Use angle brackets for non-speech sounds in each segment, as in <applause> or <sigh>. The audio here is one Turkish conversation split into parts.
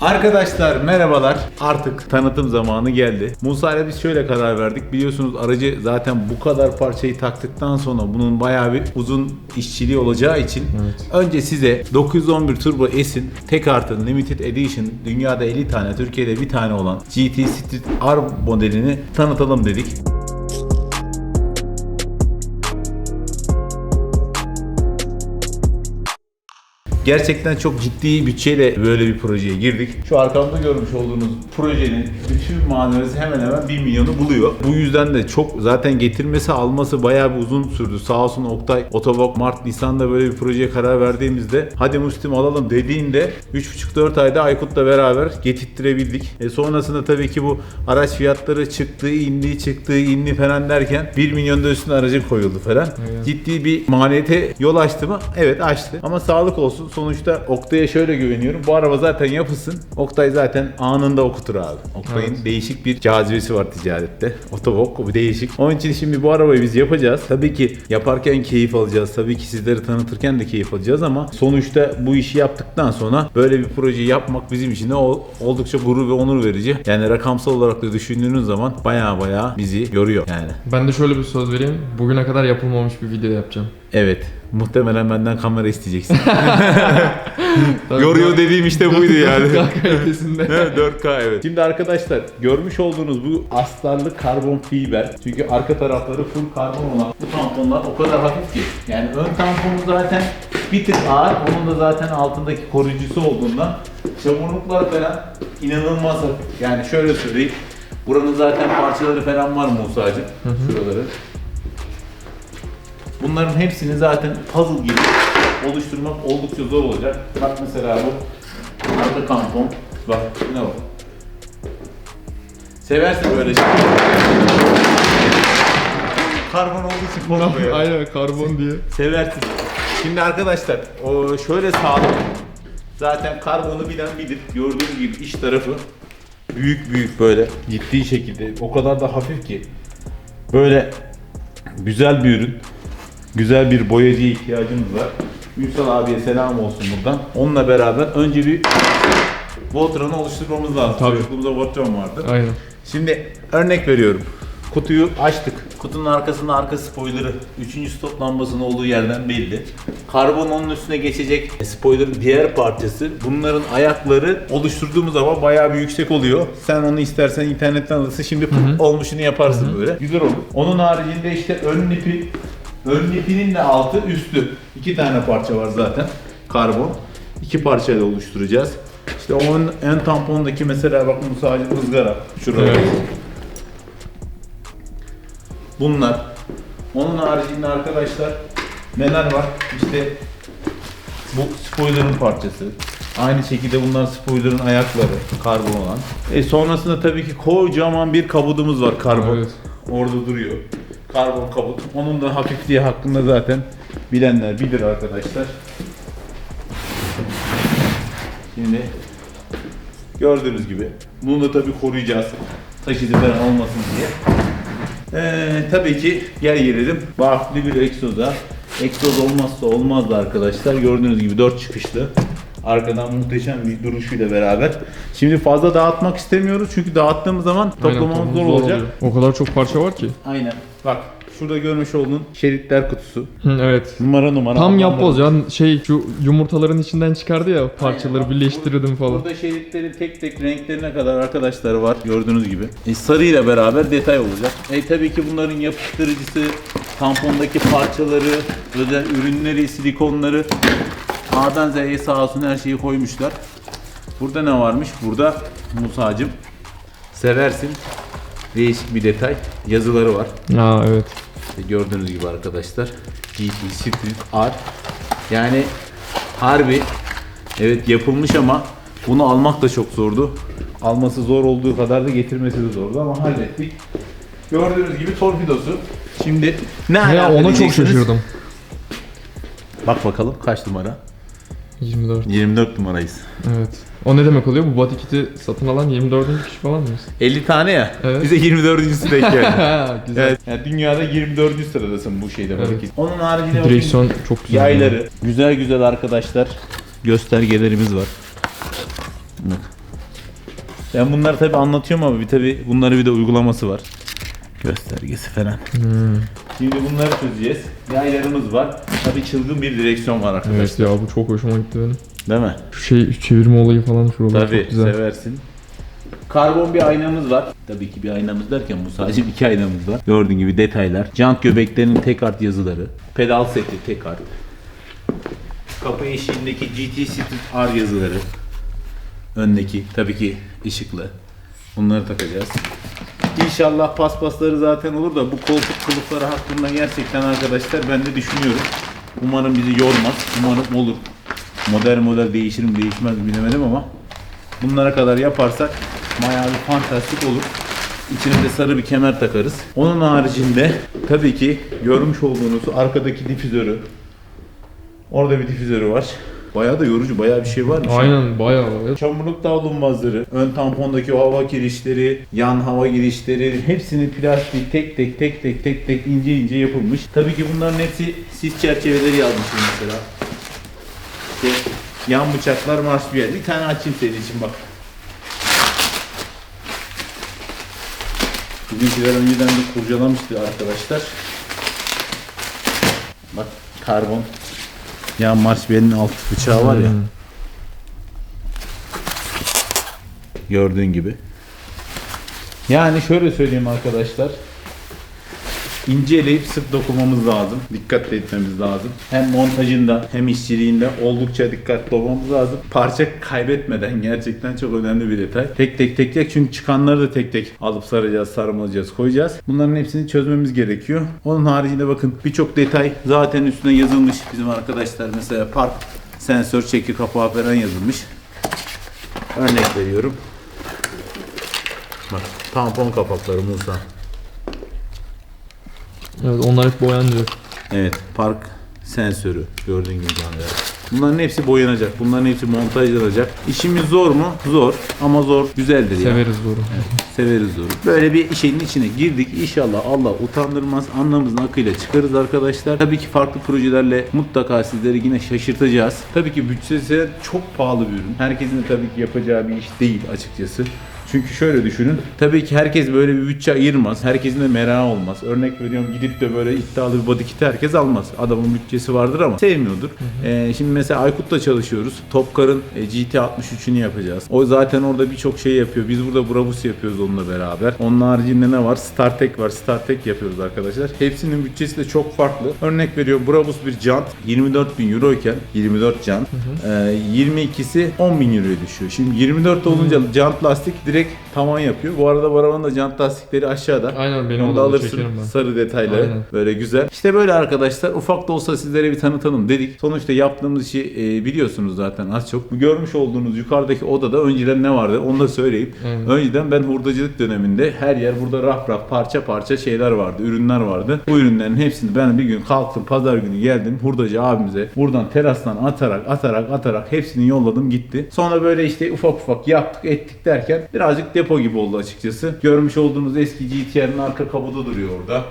Arkadaşlar merhabalar. Artık tanıtım zamanı geldi. Musa ile biz şöyle karar verdik. Biliyorsunuz aracı zaten bu kadar parçayı taktıktan sonra bunun bayağı bir uzun işçiliği olacağı için önce size 911 Turbo S'in tek artı Limited Edition dünyada 50 tane Türkiye'de bir tane olan GT Street R modelini tanıtalım dedik. Gerçekten çok ciddi bütçeyle böyle bir projeye girdik. Şu arkamda görmüş olduğunuz projenin bütün malzemesi hemen hemen 1 milyonu buluyor. Bu yüzden de çok zaten getirmesi alması bayağı bir uzun sürdü. Sağ olsun Oktay Otobok Mart Nisan'da böyle bir projeye karar verdiğimizde hadi Müslüm alalım dediğinde 3,5-4 ayda Aykut'la beraber getirttirebildik. E sonrasında tabii ki bu araç fiyatları çıktı, indi, çıktı, indi falan derken 1 milyonda üstüne aracı koyuldu falan. Ciddi bir maliyete yol açtı mı? Evet açtı. Ama sağlık olsun. Sonuçta Oktay'a şöyle güveniyorum. Bu araba zaten yapılsın. Oktay zaten anında okutur abi. Oktay'ın değişik bir cazibesi var ticarette. Otobok bu değişik. Onun için şimdi bu arabayı biz yapacağız. Tabii ki yaparken keyif alacağız. Tabii ki sizleri tanıtırken de keyif alacağız ama sonuçta bu işi yaptıktan sonra böyle bir projeyi yapmak bizim için de ol- oldukça gurur ve onur verici. Yani rakamsal olarak da düşündüğünüz zaman baya baya bizi yoruyor yani. Ben de şöyle bir söz vereyim. Bugüne kadar yapılmamış bir video yapacağım. Evet. Muhtemelen benden kamera isteyeceksin. <laughs> Yoruyor dediğim işte buydu yani. 4K kalitesinde. <laughs> Evet, 4K evet. Şimdi arkadaşlar görmüş olduğunuz bu astarlı karbon fiber. Çünkü arka tarafları full karbon olan bu tamponlar o kadar hafif ki. Yani ön tamponu zaten bir tık ağır. Onun da zaten altındaki koruyucusu olduğundan çamurluklar falan inanılmaz hafif. Yani şöyle söyleyeyim. Buranın zaten parçaları falan var Musa'cığım. Şuraları. Bunların hepsini zaten puzzle gibi oluşturmak oldukça zor olacak. Bak mesela bu arka tampon. Bak ne o? Seversin böyle şey. Karbon olduğu için korkmuyor. <laughs> Aynen karbon diye. Seversin. Şimdi arkadaşlar o şöyle sağlam. Zaten karbonu bilen bilir. Gördüğünüz gibi iç tarafı büyük büyük böyle ciddi şekilde o kadar da hafif ki böyle güzel bir ürün. Güzel bir boyacıya ihtiyacımız var. Ünsal abiye selam olsun buradan. Onunla beraber önce bir Voltron'u oluşturmamız lazım. Tabii. Çocukluğumuzda Voltron vardı. Aynen. Şimdi örnek veriyorum. Kutuyu açtık. Kutunun arkasında arka spoilerı, 3. stop lambasının olduğu yerden belli. Karbon onun üstüne geçecek spoilerın diğer parçası. Bunların ayakları oluşturduğumuz zaman bayağı bir yüksek oluyor. Sen onu istersen internetten alırsın. Şimdi pıt olmuşunu yaparsın böyle. Güzel olur. Onun haricinde işte ön lipi, ön lipinin de altı üstü. İki tane parça var zaten. Karbon. İki parçayla oluşturacağız. İşte onun en tampondaki mesela bak bu sadece ızgara. Şurada. Evet. Bunlar. Onun haricinde arkadaşlar neler var? İşte bu spoiler'ın parçası. Aynı şekilde bunlar spoiler'ın ayakları karbon olan. E sonrasında tabii ki kocaman bir kabudumuz var karbon. Evet. Orada duruyor. Karbon kabut. Onun da hafifliği hakkında zaten bilenler bilir arkadaşlar. Şimdi gördüğünüz gibi bunu da tabii koruyacağız. Taşıdı falan olmasın diye. Ee, tabii ki gel gelelim farklı bir egzoza. Egzoz olmazsa olmazdı arkadaşlar. Gördüğünüz gibi 4 çıkışlı. Arkadan muhteşem bir duruşuyla beraber. Şimdi fazla dağıtmak istemiyoruz çünkü dağıttığımız zaman toplamamız zor olacak. O kadar çok parça var ki. Aynen. Bak şurada görmüş olduğun şeritler kutusu. Hı, evet. Numara numara. Tam yapboz ya şey şu yumurtaların içinden çıkardı ya parçaları Aynen. birleştirirdim falan. Burada şeritlerin tek tek renklerine kadar arkadaşlar var gördüğünüz gibi. E, sarı ile beraber detay olacak. E tabii ki bunların yapıştırıcısı, tampondaki parçaları, özel ürünleri, silikonları A'dan Z'ye sağ olsun her şeyi koymuşlar. Burada ne varmış? Burada Musa'cım seversin. Değişik bir detay. Yazıları var. Aa evet. İşte gördüğünüz gibi arkadaşlar GT Street R yani harbi evet yapılmış ama bunu almak da çok zordu. Alması zor olduğu kadar da getirmesi de zordu ama hallettik. Gördüğünüz gibi torpidosu. Şimdi ne Ya alaka ona çok diyeceksiniz? şaşırdım. Bak bakalım kaç numara? 24. 24 numarayız. Evet. O ne demek oluyor? Bu body kit'i satın alan 24. kişi falan mıyız? 50 tane ya. Evet. Bize 24.sü denk geldi. <laughs> Güzel. evet. Yani dünyada 24. sıradasın bu şeyde. Evet. Evet. Onun haricinde. Direksiyon çok güzel. Yayları. Güzel güzel arkadaşlar göstergelerimiz var. Bak. Ben bunları tabi anlatıyorum ama bir tabi bunları bir de uygulaması var. Göstergesi falan. Hmm. Şimdi bunları çözeceğiz. Yaylarımız var. Tabi çılgın bir direksiyon var arkadaşlar. Evet ya bu çok hoşuma gitti benim. Değil mi? Şu şey şu çevirme olayı falan şuralar Tabii çok güzel. seversin. Karbon bir aynamız var. Tabii ki bir aynamız derken bu sadece iki aynamız var. Gördüğün gibi detaylar. Jant göbeklerinin tek art yazıları. Pedal seti tek art. Kapı eşiğindeki GT Street R yazıları. Öndeki tabii ki ışıklı. Bunları takacağız. İnşallah paspasları zaten olur da bu koltuk kılıfları hakkında gerçekten arkadaşlar ben de düşünüyorum. Umarım bizi yormaz. Umarım olur. Model model değişir mi değişmez mi bilemedim ama bunlara kadar yaparsak bayağı bir fantastik olur. İçine de sarı bir kemer takarız. Onun haricinde tabii ki görmüş olduğunuz arkadaki difüzörü. Orada bir difüzörü var. Bayağı da yorucu, bayağı bir şey varmış. Aynen bayağı bayağı. Çamurluk davlumbazları, ön tampondaki o hava girişleri, yan hava girişleri hepsini plastik tek tek tek tek tek tek ince ince yapılmış. Tabii ki bunların hepsi sis çerçeveleri yazmışım mesela. İşte yan bıçaklar marşbiyer. Bir tane açayım senin için bak. Bizimkiler önceden de kurcalamıştı arkadaşlar. Bak karbon. Yan marşbiyerin alt bıçağı var ya. Hmm. Gördüğün gibi. Yani şöyle söyleyeyim arkadaşlar. İnceleyip sık dokunmamız lazım. Dikkatli etmemiz lazım. Hem montajında hem işçiliğinde oldukça dikkatli olmamız lazım. Parça kaybetmeden gerçekten çok önemli bir detay. Tek tek tek tek çünkü çıkanları da tek tek alıp saracağız, sarmalacağız, koyacağız. Bunların hepsini çözmemiz gerekiyor. Onun haricinde bakın birçok detay zaten üstüne yazılmış. Bizim arkadaşlar mesela park sensör çeki kapağı falan yazılmış. Örnek veriyorum. Bak tampon kapakları Musa. Evet onlar hep boyanacak. Evet park sensörü gördüğün gibi canlılar. Bunların hepsi boyanacak. Bunların hepsi montajlanacak. İşimiz zor mu? Zor. Ama zor güzeldir ya. Severiz zoru. Severiz zoru. Böyle bir şeyin içine girdik. İnşallah Allah utandırmaz. Anlamızın akıyla çıkarız arkadaşlar. Tabii ki farklı projelerle mutlaka sizleri yine şaşırtacağız. Tabii ki bütçesi çok pahalı bir ürün. Herkesin de tabii ki yapacağı bir iş değil açıkçası. Çünkü şöyle düşünün. Tabii ki herkes böyle bir bütçe ayırmaz. Herkesin de merakı olmaz. Örnek veriyorum gidip de böyle iddialı bir body kit herkes almaz. Adamın bütçesi vardır ama sevmiyordur. Ee, şimdi mesela Aykut'la çalışıyoruz. Topkar'ın e, GT63'ünü yapacağız. O zaten orada birçok şey yapıyor. Biz burada Brabus yapıyoruz onunla beraber. Onun haricinde ne var? StarTech var. StarTech yapıyoruz arkadaşlar. Hepsinin bütçesi de çok farklı. Örnek veriyorum Brabus bir jant 24 bin euro iken 24 jant. e, 22'si 10 bin euroya düşüyor. Şimdi 24 olunca jant lastik direkt tavan yapıyor. Bu arada bu arabanın da jant lastikleri aşağıda. Aynen benim Onu da alırsın sarı detayları Aynen. böyle güzel. İşte böyle arkadaşlar ufak da olsa sizlere bir tanıtalım dedik. Sonuçta yaptığımız işi e, biliyorsunuz zaten az çok. Bu görmüş olduğunuz yukarıdaki odada önceden ne vardı onu da söyleyeyim. Aynen. Önceden ben hurdacılık döneminde her yer burada raf raf parça parça şeyler vardı, ürünler vardı. Bu ürünlerin hepsini ben bir gün kalktım pazar günü geldim hurdacı abimize buradan terastan atarak atarak atarak hepsini yolladım gitti. Sonra böyle işte ufak ufak yaptık ettik derken birazcık depo gibi oldu açıkçası. Görmüş olduğunuz eski GTR'ın arka kabuğu duruyor orada.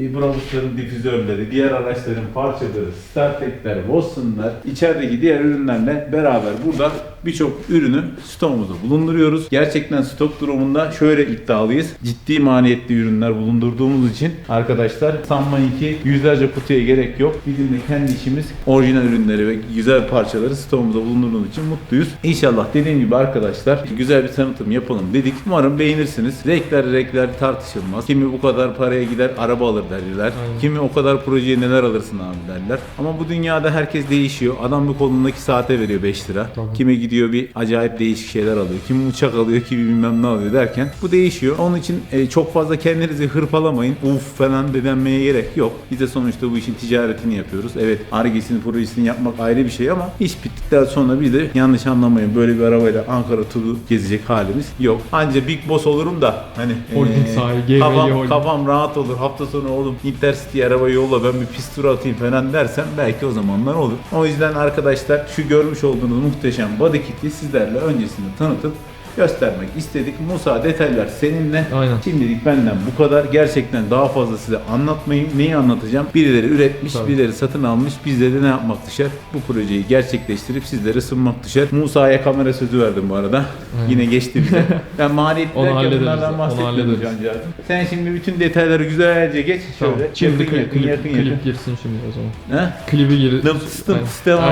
E, Brabus'ların difüzörleri, diğer araçların parçaları, StarTech'ler, Watson'lar, içerideki diğer ürünlerle beraber burada birçok ürünü stoğumuzda bulunduruyoruz. Gerçekten stok durumunda şöyle iddialıyız. Ciddi maliyetli ürünler bulundurduğumuz için arkadaşlar sanmayın ki yüzlerce kutuya gerek yok. Bizim de kendi işimiz orijinal ürünleri ve güzel parçaları stoğumuzda bulundurduğumuz için mutluyuz. İnşallah dediğim gibi arkadaşlar güzel bir tanıtım yapalım dedik. Umarım beğenirsiniz. Renkler renkler tartışılmaz. Kimi bu kadar paraya gider araba alır derler. Aynen. Kimi o kadar projeye neler alırsın abi derler. Ama bu dünyada herkes değişiyor. Adam bir kolundaki saate veriyor 5 lira. Tabii. Kimi gidiyor bir acayip değişik şeyler alıyor. Kimi uçak alıyor, kimi bilmem ne alıyor derken bu değişiyor. Onun için e, çok fazla kendinizi hırpalamayın. Uf falan dedenmeye gerek yok. Biz de sonuçta bu işin ticaretini yapıyoruz. Evet argesini projesini yapmak ayrı bir şey ama iş bittikten sonra bir de yanlış anlamayın böyle bir arabayla Ankara turu gezecek halimiz yok. Anca Big Boss olurum da hani Holding sahibi, kafam, Holding. kafam rahat olur. Hafta sonu oğlum Intercity arabayı yolla ben bir pist turu atayım falan dersen belki o zamanlar olur. O yüzden arkadaşlar şu görmüş olduğunuz muhteşem body kit'i sizlerle öncesinde tanıtıp göstermek istedik. Musa detaylar seninle. Aynen. Şimdilik benden bu kadar. Gerçekten daha fazla size anlatmayayım. Neyi anlatacağım? Birileri üretmiş, Tabii. birileri satın almış. Bizde de ne yapmak düşer? Bu projeyi gerçekleştirip sizlere sunmak düşer. Musa'ya kamera sözü verdim bu arada. Aynen. Yine geçti bize. <laughs> Ben maliyetli derken bunlardan bahsetmiyorum. Cancağızım. Sen şimdi bütün detayları güzelce geç. Şöyle Tamam. Şimdi yakın, yakın, klip, yakın, klip yakın. girsin şimdi o zaman. Ha? Klibi gir. Dım fıstım Aynen. fıs devam.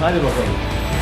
Hadi bakalım.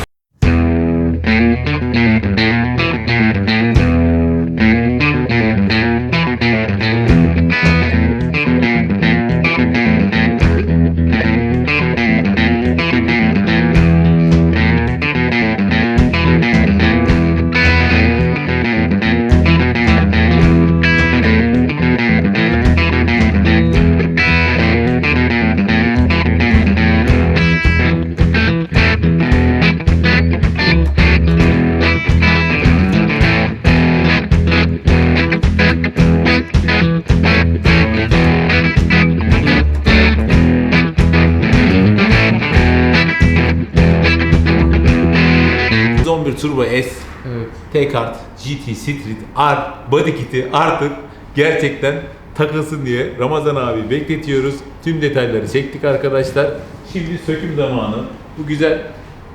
T-Kart GT Street R body kit'i artık gerçekten takılsın diye Ramazan abi bekletiyoruz. Tüm detayları çektik arkadaşlar. Şimdi söküm zamanı. Bu güzel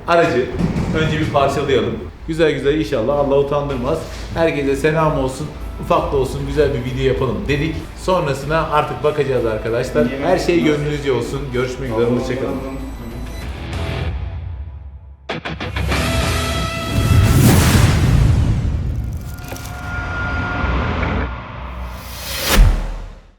aracı önce bir parçalayalım. Güzel güzel inşallah Allah utandırmaz. Herkese selam olsun. Ufak da olsun güzel bir video yapalım dedik. Sonrasına artık bakacağız arkadaşlar. Her şey gönlünüzce olsun. Görüşmek üzere. Hoşçakalın.